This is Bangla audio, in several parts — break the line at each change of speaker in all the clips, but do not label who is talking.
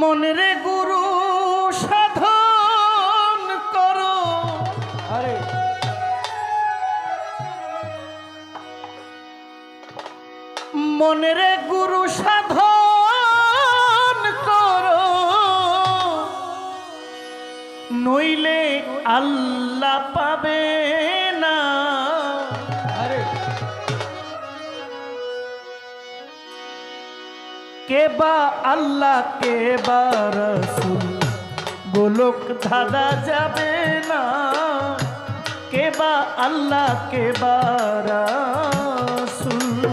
মনরে গুরু সাধন করো। মনরে গুরু সাধন কে বা আল্লাহ, কে বা রসুল? গোলক ধাঁধা যাবে না। কে বা আল্লাহ, কে বা রসুল?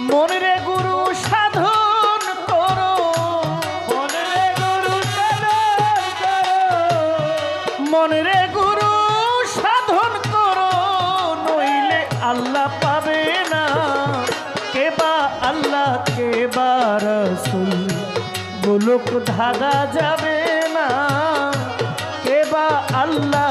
মনরে গুরু সাধন করো।
মনে গুরু সাধন করো।
মনরে গুরু আল্লাহ কে বা রসুল গোলক ধাঁধা যাবে না। কেবা আল্লাহ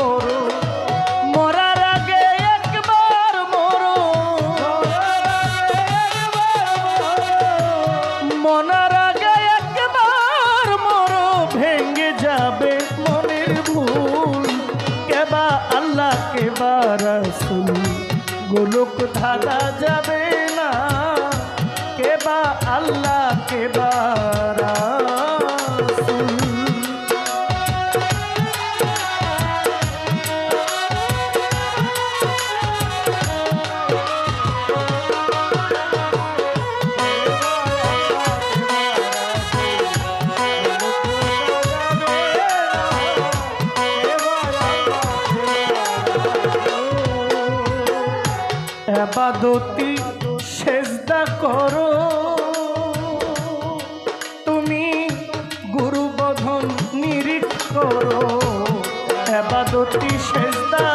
রসুল গোলক ধারা যাবে না। কেবা আল্লাহ কেবা রসুল। আবাদতি সেজদা করো। তুমি গুরুবধন নিরীক্ষ করো। এবাদতি সেজদা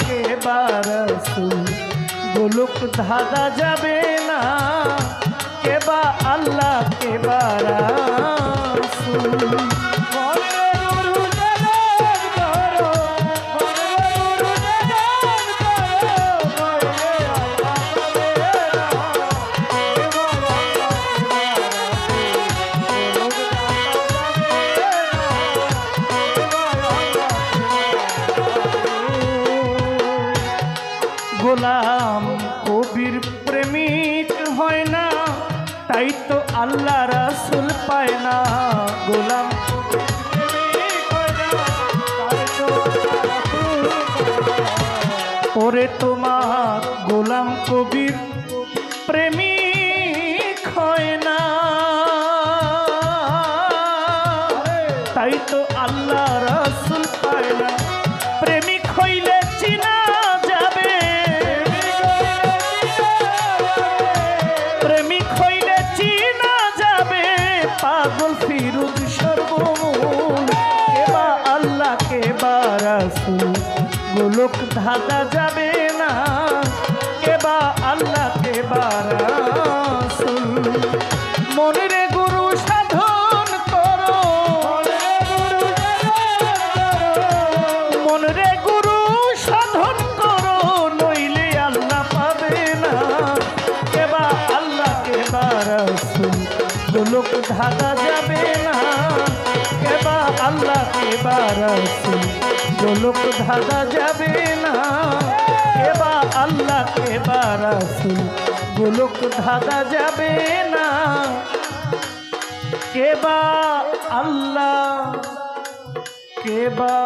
কেবা রাসূল গোলক ধাঁধা যাবে না কেবা আল্লাহ কেবা রাসূল গোলাম, কবির প্রেমিক হয় না, তাই তো আল্লাহ রাসুল পায় না। গোলাম ওরে তোমার গোলাম, কবির প্রেমিক কেবা রাসুল গোলক ধাঁধা যাবে না কেবা আল্লাহ কেবা রাসুল মনের গুরু সাধন করো। মনরে গুরু সাধন করো, নইলে আল্লাহ পাবে না। কেবা আল্লাহ ধাঁধা যাবে না কেবা আল্লাহ কেবা রাসুল গোলক ধাঁধা যাবে না। কেবা আল্লাহ, কেবা রাসুল গোলক ধাঁধা যাবে না। কেবা আল্লাহ, কেবা